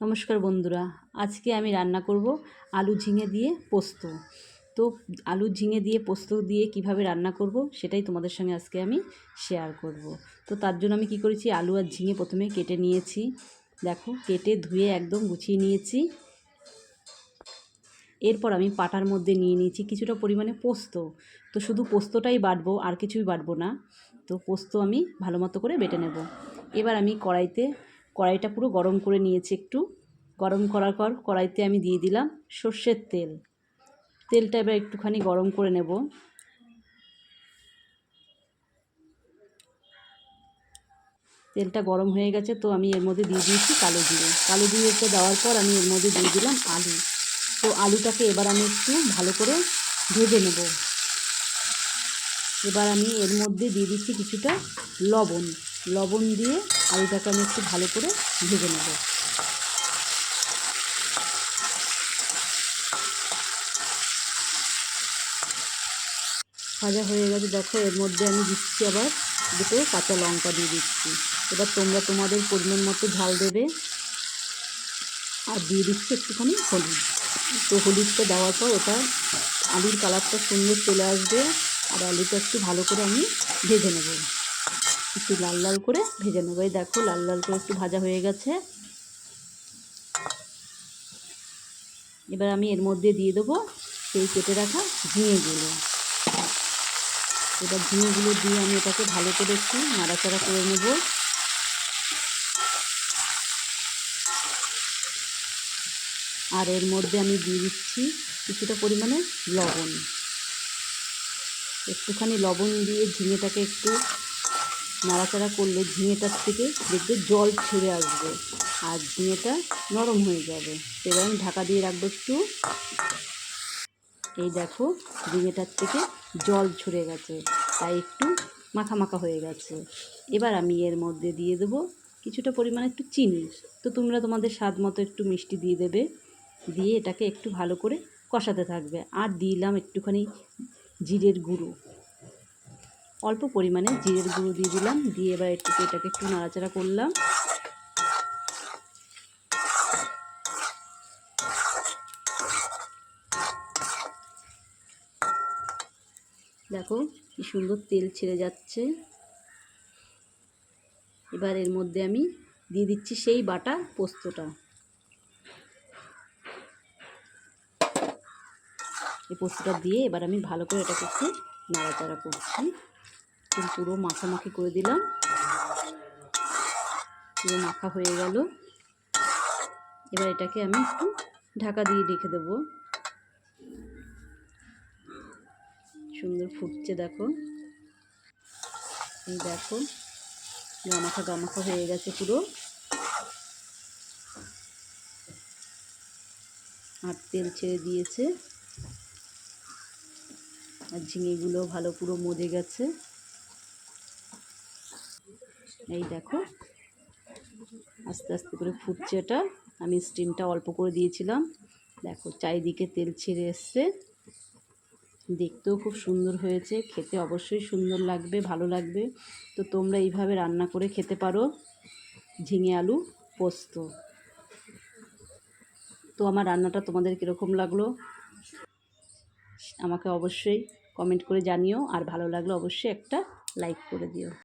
নমস্কার বন্ধুরা, আজকে আমি রান্না করব আলু ঝিঙে দিয়ে পোস্ত। তো আলু ঝিঙে দিয়ে পোস্ত দিয়ে কীভাবে রান্না করব সেটাই তোমাদের সঙ্গে আজকে আমি শেয়ার করব। তো তার জন্য আমি কি করেছি, আলু আর ঝিঙে প্রথমে কেটে নিয়েছি। দেখো, কেটে ধুয়ে একদম গুছিয়ে নিয়েছি। এরপর আমি পাটার মধ্যে নিয়ে নিয়েছি কিছুটা পরিমাণে পোস্ত। তো শুধু পোস্তটাই বাটবো, আর কিছুই বাটবো না। তো পোস্ত আমি ভালো মতো করে বেটে নেব। এবার আমি কড়াইতে কড়াইটা পুরো গরম করে নিয়েছি একটু। গরম করার পর কড়াইতে আমি দিয়ে দিলাম সর্ষের তেল। তেলটা এবার একটুখানি গরম করে নেব। তেলটা গরম হয়ে গেছে তো আমি এর মধ্যে দিয়ে দিয়েছি কালো জিরে। কালো জিরেটা দেওয়ার পর আমি এর মধ্যে দিয়ে দিলাম আলু। তো আলুটাকে এবার আমি একটু ভালো করে ভেজে নেব। এবার আমি এর মধ্যে দিয়ে দিচ্ছি কিছুটা লবণ। লবণ দিয়ে আলুটাকে আমি একটু ভালো করে ভেজে নেব। ভাজা হয়ে গেছে। দেখো, এর মধ্যে আমি দিচ্ছি আবার দুটো কাঁচা লঙ্কা দিয়ে দিচ্ছি। এবার তোমরা তোমাদের পরিমাণ মতো ঝাল দেবে। আর দিয়ে দিচ্ছি একটুখানি হলুদ। তো হলুদটা দেওয়ার পর ওটা আলুর কালারটা সুন্দর চলে আসবে। আর আলুটা একটু ভালো করে আমি ভেজে নেব। একটু লাল লাল করে ভেজে নেব। এই দেখো লাল লাল করে একটু ভাজা হয়ে গেছে। এবার আমি এর মধ্যে দিয়ে দেবো সেই কেটে রাখা ঝিঙেগুলো। এবার ঝিঙেগুলো দিয়ে আমি এটাকে ভালো করে একটু নাড়াচাড়া করে নেব। আর এর মধ্যে আমি দিয়ে দিচ্ছি কিছুটা পরিমাণে লবণ। একটুখানি লবণ দিয়ে ঝিঙেটাকে একটু নাড়াচাড়া করলে ঝিঙেটার থেকে দেখবে জল ছেড়ে আসবে আর ঝিঙেটা নরম হয়ে যাবে। এবার আমি ঢাকা দিয়ে রাখব একটু। এই দেখো ঝিঙেটার থেকে জল ছড়ে গেছে, তাই একটু মাখা মাখা হয়ে গেছে। এবার আমি এর মধ্যে দিয়ে দেবো কিছুটা পরিমাণে একটু চিনি। তো তোমরা তোমাদের স্বাদ মতো একটু মিষ্টি দিয়ে দেবে, দিয়ে এটাকে একটু ভালো করে কষাতে থাকবে। আর দিলাম একটুখানি জিরের গুঁড়ো। অল্প পরিমাণে জিরের গুঁড়ো দিয়ে দিলাম। দিয়ে এবার একটু এটাকে একটু নাড়াচাড়া করলাম। দেখো কি সুন্দর তেল ছেড়ে যাচ্ছে। এবার এর মধ্যে আমি দিয়ে দিচ্ছি সেই বাটা পোস্তটা। এই পোস্তটা দিয়ে এবার আমি ভালো করে এটাকে একটু নাড়াচাড়া করছি। পুরো মাখামাখি করে দিলাম। পুরো মাখা হয়ে গেল। এবার এটাকে আমি একটু ঢাকা দিয়ে রেখে দেবো। সুন্দর ফুটছে, দেখো। এই দেখো, গামাখা গামাখা হয়ে গেছে পুরো। আর তেল ছেড়ে দিয়েছে। আর ঝিঙেগুলো ভালো পুরো মজে গেছে। এই দেখো। আস্তে আস্তে করে ফুটছে এটা। আমি স্টিমটা অল্প করে দিয়েছিলাম। দেখো, চারিদিকে তেল ছেড়ে এসছে। দেখতেও খুব সুন্দর হয়েছে। খেতে অবশ্যই সুন্দর লাগবে, ভালো লাগবে। তো তোমরা এইভাবে রান্না করে খেতে পারো। ঝিঙে আলু, পোস্ত। তো আমার রান্নাটা তোমাদের কীরকম লাগল? আমাকে অবশ্যই কমেন্ট করে জানিও। আর ভালো লাগলে অবশ্যই একটা লাইক করে দিও।